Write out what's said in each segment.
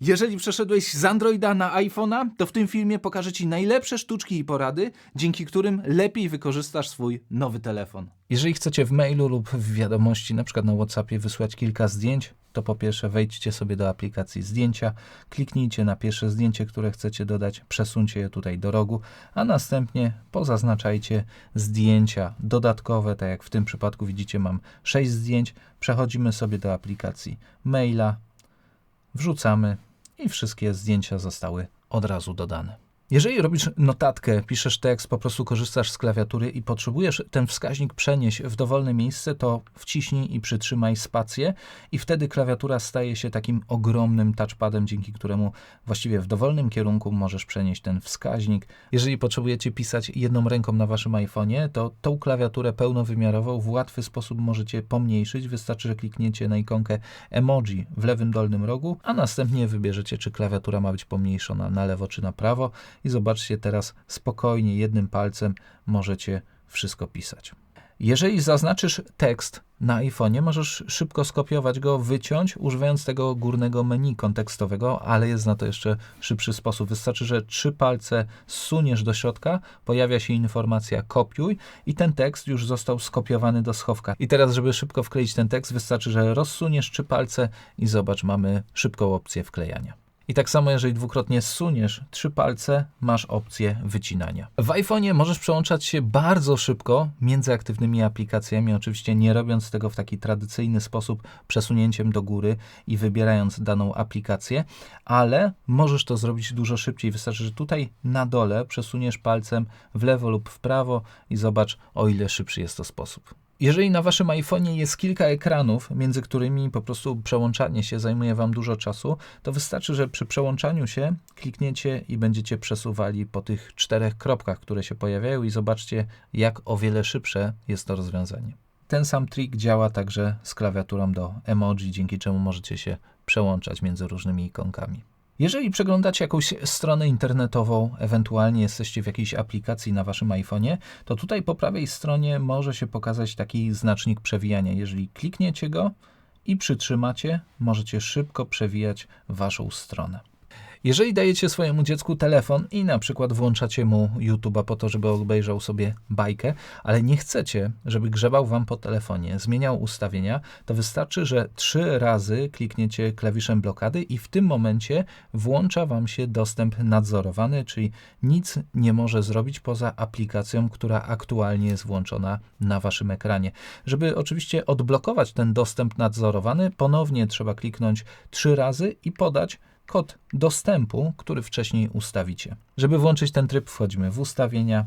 Jeżeli przeszedłeś z Androida na iPhone'a, to w tym filmie pokażę Ci najlepsze sztuczki i porady, dzięki którym lepiej wykorzystasz swój nowy telefon. Jeżeli chcecie w mailu lub w wiadomości, na przykład na WhatsAppie, wysłać kilka zdjęć, to po pierwsze wejdźcie sobie do aplikacji zdjęcia, kliknijcie na pierwsze zdjęcie, które chcecie dodać, przesuńcie je tutaj do rogu, a następnie pozaznaczajcie zdjęcia dodatkowe, tak jak w tym przypadku widzicie mam 6 zdjęć, przechodzimy sobie do aplikacji maila, wrzucamy i wszystkie zdjęcia zostały od razu dodane. Jeżeli robisz notatkę, piszesz tekst, po prostu korzystasz z klawiatury i potrzebujesz ten wskaźnik przenieść w dowolne miejsce, to wciśnij i przytrzymaj spację i wtedy klawiatura staje się takim ogromnym touchpadem, dzięki któremu właściwie w dowolnym kierunku możesz przenieść ten wskaźnik. Jeżeli potrzebujecie pisać jedną ręką na waszym iPhone'ie, to tą klawiaturę pełnowymiarową w łatwy sposób możecie pomniejszyć. Wystarczy, że klikniecie na ikonkę emoji w lewym dolnym rogu, a następnie wybierzecie, czy klawiatura ma być pomniejszona na lewo czy na prawo i zobaczcie teraz spokojnie jednym palcem możecie wszystko pisać. Jeżeli zaznaczysz tekst na iPhone'ie, możesz szybko skopiować go, wyciąć, używając tego górnego menu kontekstowego, ale jest na to jeszcze szybszy sposób. Wystarczy, że trzy palce zsuniesz do środka, pojawia się informacja kopiuj i ten tekst już został skopiowany do schowka. I teraz, żeby szybko wkleić ten tekst, wystarczy, że rozsuniesz trzy palce i zobacz, mamy szybką opcję wklejania. I tak samo, jeżeli dwukrotnie zsuniesz trzy palce, masz opcję wycinania. W iPhone'ie możesz przełączać się bardzo szybko między aktywnymi aplikacjami, oczywiście nie robiąc tego w taki tradycyjny sposób, przesunięciem do góry i wybierając daną aplikację, ale możesz to zrobić dużo szybciej. Wystarczy, że tutaj na dole przesuniesz palcem w lewo lub w prawo i zobacz, o ile szybszy jest to sposób. Jeżeli na waszym iPhone'ie jest kilka ekranów, między którymi po prostu przełączanie się zajmuje wam dużo czasu, to wystarczy, że przy przełączaniu się klikniecie i będziecie przesuwali po tych czterech kropkach, które się pojawiają i zobaczcie, jak o wiele szybsze jest to rozwiązanie. Ten sam trik działa także z klawiaturą do emoji, dzięki czemu możecie się przełączać między różnymi ikonkami. Jeżeli przeglądacie jakąś stronę internetową, ewentualnie jesteście w jakiejś aplikacji na waszym iPhone'ie, to tutaj po prawej stronie może się pokazać taki znacznik przewijania. Jeżeli klikniecie go i przytrzymacie, możecie szybko przewijać waszą stronę. Jeżeli dajecie swojemu dziecku telefon i na przykład włączacie mu YouTube'a po to, żeby obejrzał sobie bajkę, ale nie chcecie, żeby grzebał wam po telefonie, zmieniał ustawienia, to wystarczy, że trzy razy klikniecie klawiszem blokady i w tym momencie włącza wam się dostęp nadzorowany, czyli nic nie może zrobić poza aplikacją, która aktualnie jest włączona na waszym ekranie. Żeby oczywiście odblokować ten dostęp nadzorowany, ponownie trzeba kliknąć trzy razy i podać kod dostępu, który wcześniej ustawicie. Żeby włączyć ten tryb, wchodzimy w ustawienia,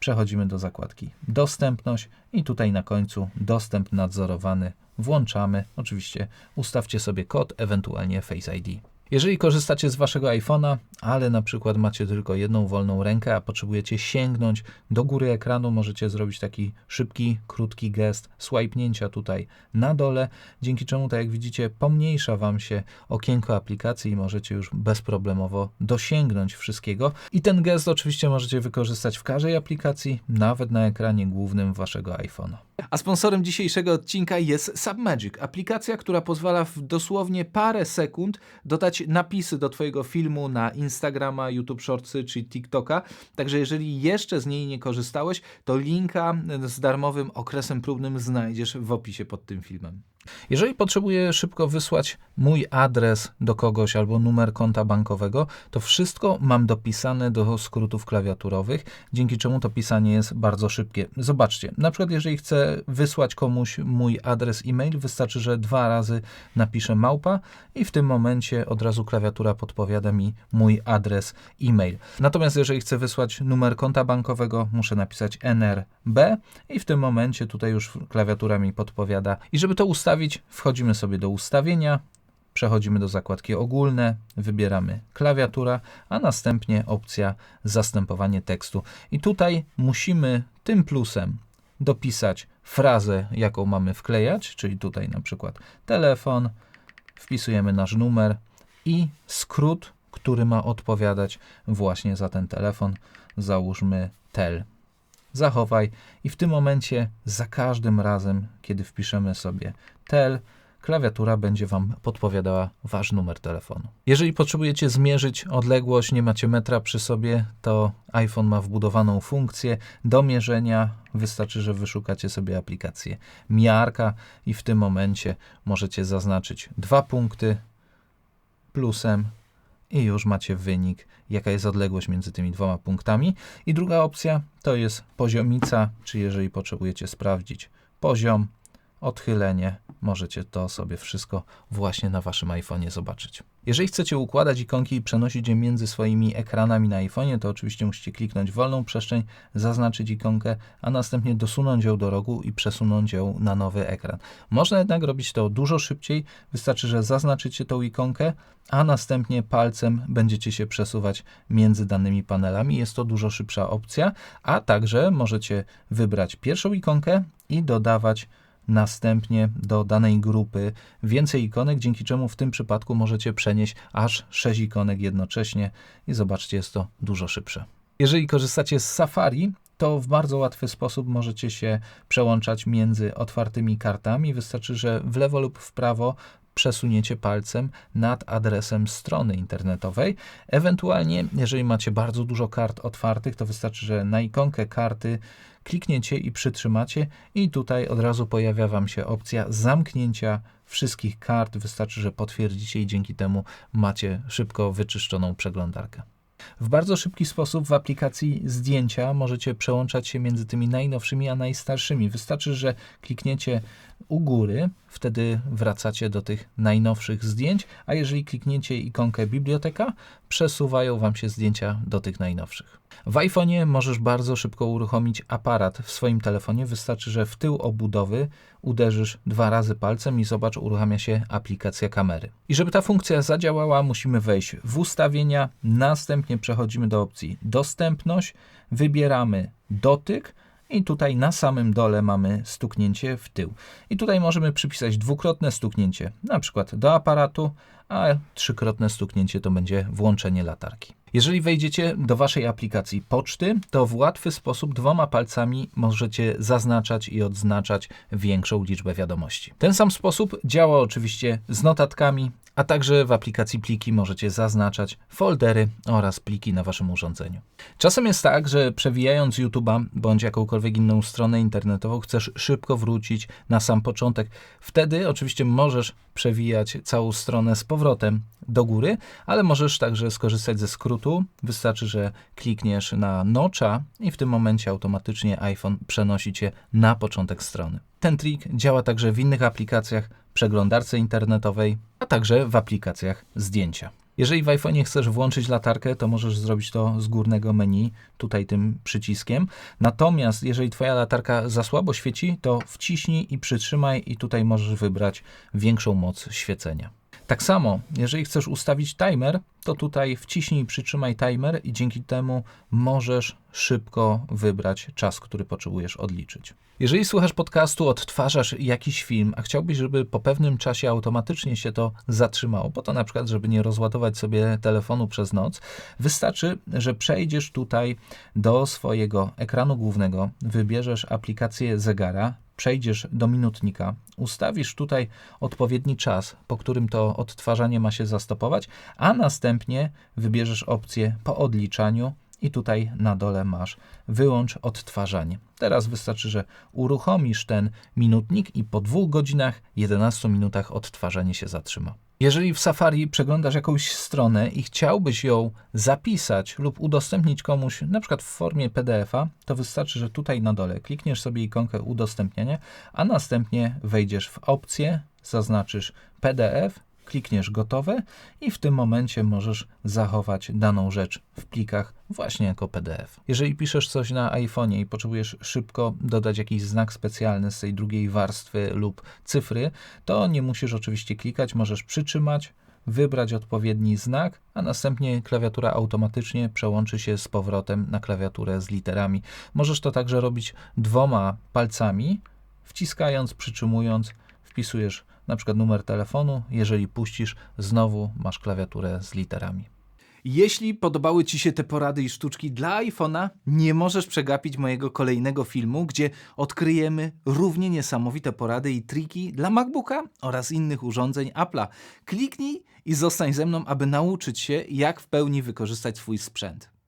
przechodzimy do zakładki dostępność i tutaj na końcu dostęp nadzorowany włączamy. Oczywiście ustawcie sobie kod, ewentualnie Face ID. Jeżeli korzystacie z waszego iPhone'a, ale na przykład macie tylko jedną wolną rękę, a potrzebujecie sięgnąć do góry ekranu, możecie zrobić taki szybki, krótki gest swipnięcia tutaj na dole, dzięki czemu, tak jak widzicie, pomniejsza wam się okienko aplikacji i możecie już bezproblemowo dosięgnąć wszystkiego. I ten gest oczywiście możecie wykorzystać w każdej aplikacji, nawet na ekranie głównym waszego iPhone'a. A sponsorem dzisiejszego odcinka jest Submagic, aplikacja, która pozwala w dosłownie parę sekund dodać napisy do Twojego filmu na Instagrama, YouTube Shortsy czy TikToka. Także jeżeli jeszcze z niej nie korzystałeś, to linka z darmowym okresem próbnym znajdziesz w opisie pod tym filmem. Jeżeli potrzebuję szybko wysłać mój adres do kogoś albo numer konta bankowego, to wszystko mam dopisane do skrótów klawiaturowych, dzięki czemu to pisanie jest bardzo szybkie. Zobaczcie, na przykład jeżeli chcę wysłać komuś mój adres e-mail, wystarczy, że dwa razy napiszę małpa i w tym momencie od razu klawiatura podpowiada mi mój adres e-mail. Natomiast jeżeli chcę wysłać numer konta bankowego, muszę napisać NRB i w tym momencie tutaj już klawiatura mi podpowiada. I żeby to ustawić, ustawić, wchodzimy sobie do ustawienia, przechodzimy do zakładki ogólne, wybieramy klawiatura, a następnie opcja zastępowanie tekstu. I tutaj musimy tym plusem dopisać frazę, jaką mamy wklejać, czyli tutaj na przykład telefon, wpisujemy nasz numer i skrót, który ma odpowiadać właśnie za ten telefon, załóżmy tel. Zachowaj. I w tym momencie za każdym razem, kiedy wpiszemy sobie tel, klawiatura będzie Wam podpowiadała Wasz numer telefonu. Jeżeli potrzebujecie zmierzyć odległość, nie macie metra przy sobie, to iPhone ma wbudowaną funkcję do mierzenia. Wystarczy, że wyszukacie sobie aplikację miarka i w tym momencie możecie zaznaczyć dwa punkty plusem i już macie wynik, jaka jest odległość między tymi dwoma punktami. I druga opcja to jest poziomica, czy jeżeli potrzebujecie sprawdzić poziom, odchylenie, możecie to sobie wszystko właśnie na waszym iPhone'ie zobaczyć. Jeżeli chcecie układać ikonki i przenosić je między swoimi ekranami na iPhone'ie, to oczywiście musicie kliknąć wolną przestrzeń, zaznaczyć ikonkę, a następnie dosunąć ją do rogu i przesunąć ją na nowy ekran. Można jednak robić to dużo szybciej, wystarczy, że zaznaczycie tą ikonkę, a następnie palcem będziecie się przesuwać między danymi panelami. Jest to dużo szybsza opcja, a także możecie wybrać pierwszą ikonkę i dodawać następnie do danej grupy więcej ikonek, dzięki czemu w tym przypadku możecie przenieść aż 6 ikonek jednocześnie i zobaczcie, jest to dużo szybsze. Jeżeli korzystacie z Safari, to w bardzo łatwy sposób możecie się przełączać między otwartymi kartami. Wystarczy, że w lewo lub w prawo przesuniecie palcem nad adresem strony internetowej. Ewentualnie, jeżeli macie bardzo dużo kart otwartych, to wystarczy, że na ikonkę karty klikniecie i przytrzymacie i tutaj od razu pojawia Wam się opcja zamknięcia wszystkich kart. Wystarczy, że potwierdzicie i dzięki temu macie szybko wyczyszczoną przeglądarkę. W bardzo szybki sposób w aplikacji zdjęcia możecie przełączać się między tymi najnowszymi a najstarszymi. Wystarczy, że klikniecie u góry, wtedy wracacie do tych najnowszych zdjęć, a jeżeli klikniecie ikonkę biblioteka, przesuwają Wam się zdjęcia do tych najnowszych. W iPhone'ie możesz bardzo szybko uruchomić aparat w swoim telefonie. Wystarczy, że w tył obudowy uderzysz dwa razy palcem i zobacz, uruchamia się aplikacja kamery. I żeby ta funkcja zadziałała, musimy wejść w ustawienia, następnie przechodzimy do opcji dostępność, wybieramy dotyk, i tutaj na samym dole mamy stuknięcie w tył. I tutaj możemy przypisać dwukrotne stuknięcie, na przykład do aparatu, a trzykrotne stuknięcie to będzie włączenie latarki. Jeżeli wejdziecie do waszej aplikacji poczty, to w łatwy sposób dwoma palcami możecie zaznaczać i odznaczać większą liczbę wiadomości. Ten sam sposób działa oczywiście z notatkami, a także w aplikacji pliki możecie zaznaczać foldery oraz pliki na waszym urządzeniu. Czasem jest tak, że przewijając YouTube'a bądź jakąkolwiek inną stronę internetową chcesz szybko wrócić na sam początek. Wtedy oczywiście możesz przewijać całą stronę z powrotem do góry, ale możesz także skorzystać ze skrótu. Wystarczy, że klikniesz na nocza i w tym momencie automatycznie iPhone przenosi cię na początek strony. Ten trik działa także w innych aplikacjach, przeglądarce internetowej, a także w aplikacjach zdjęcia. Jeżeli w iPhone'ie chcesz włączyć latarkę, to możesz zrobić to z górnego menu, tutaj tym przyciskiem. Natomiast jeżeli Twoja latarka za słabo świeci, to wciśnij i przytrzymaj i tutaj możesz wybrać większą moc świecenia. Tak samo, jeżeli chcesz ustawić timer, to tutaj wciśnij przytrzymaj timer i dzięki temu możesz szybko wybrać czas, który potrzebujesz odliczyć. Jeżeli słuchasz podcastu, odtwarzasz jakiś film, a chciałbyś, żeby po pewnym czasie automatycznie się to zatrzymało, po to na przykład, żeby nie rozładować sobie telefonu przez noc, wystarczy, że przejdziesz tutaj do swojego ekranu głównego, wybierzesz aplikację zegara, przejdziesz do minutnika, ustawisz tutaj odpowiedni czas, po którym to odtwarzanie ma się zastopować, a następnie wybierzesz opcję po odliczaniu i tutaj na dole masz wyłącz odtwarzanie. Teraz wystarczy, że uruchomisz ten minutnik i po dwóch godzinach, 11 minutach odtwarzanie się zatrzyma. Jeżeli w Safari przeglądasz jakąś stronę i chciałbyś ją zapisać lub udostępnić komuś, na przykład w formie PDF-a, to wystarczy, że tutaj na dole klikniesz sobie ikonkę udostępnianie, a następnie wejdziesz w opcję, zaznaczysz PDF klikniesz gotowe i w tym momencie możesz zachować daną rzecz w plikach właśnie jako PDF. Jeżeli piszesz coś na iPhone'ie i potrzebujesz szybko dodać jakiś znak specjalny z tej drugiej warstwy lub cyfry, to nie musisz oczywiście klikać, możesz przytrzymać, wybrać odpowiedni znak, a następnie klawiatura automatycznie przełączy się z powrotem na klawiaturę z literami. Możesz to także robić dwoma palcami, wciskając, przytrzymując, wpisujesz na przykład numer telefonu, jeżeli puścisz, znowu masz klawiaturę z literami. Jeśli podobały Ci się te porady i sztuczki dla iPhone'a, nie możesz przegapić mojego kolejnego filmu, gdzie odkryjemy równie niesamowite porady i triki dla MacBooka oraz innych urządzeń Apple'a. Kliknij i zostań ze mną, aby nauczyć się, jak w pełni wykorzystać swój sprzęt.